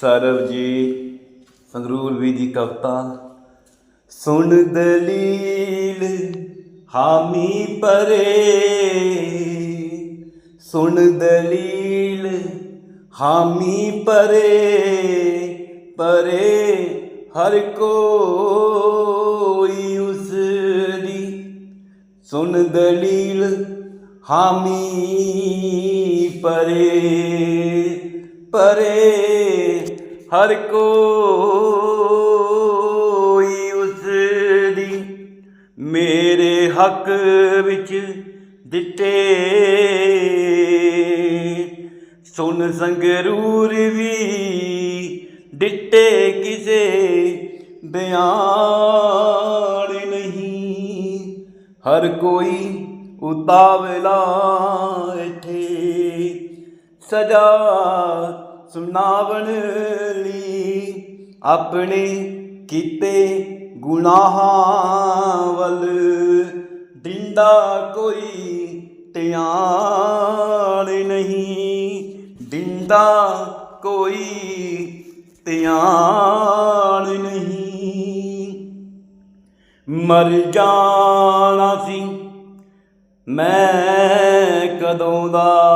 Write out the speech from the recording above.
ਸਰਵ ਜੀ ਸੰਗਰੂਰ ਵੀ ਦੀ ਕਵਿਤਾ। ਸੁਣ ਦਲੀਲ ਹਾਮੀ ਪਰੇ ਸੁਣ ਦਲੀਲ ਹਾਮੀ ਪਰੇ ਪਰੇ ਹਰ ਕੋਈ ਉਸ ਦੀ ਸੁਣ ਦਲੀਲ ਹਾਮੀ ਪਰੇ ਪਰੇ ਹਰ ਕੋਈ ਉਸ ਦੀ ਮੇਰੇ ਹੱਕ ਵਿੱਚ ਦਿੱਤੇ। ਸੁਣ ਸੰਗਰੂਰ ਵੀ ਦਿੱਤੇ ਕਿਸੇ ਬਿਆਨ ਨਹੀਂ। ਹਰ ਕੋਈ ਉਤਾਵਲਾ ਇੱਥੇ ਸਜਾ ਸੁਣਾਵਣ ਲਈ ਆਪਣੇ ਕੀਤੇ ਗੁਨਾਹਾਂ ਵੱਲ ਦਿੰਦਾ ਕੋਈ ਧਿਆਨ ਨਹੀਂ ਦਿੰਦਾ ਕੋਈ ਧਿਆਨ ਨਹੀਂ। ਮਰ ਜਾਣਾ ਸੀ ਮੈਂ ਕਦੋਂ ਦਾ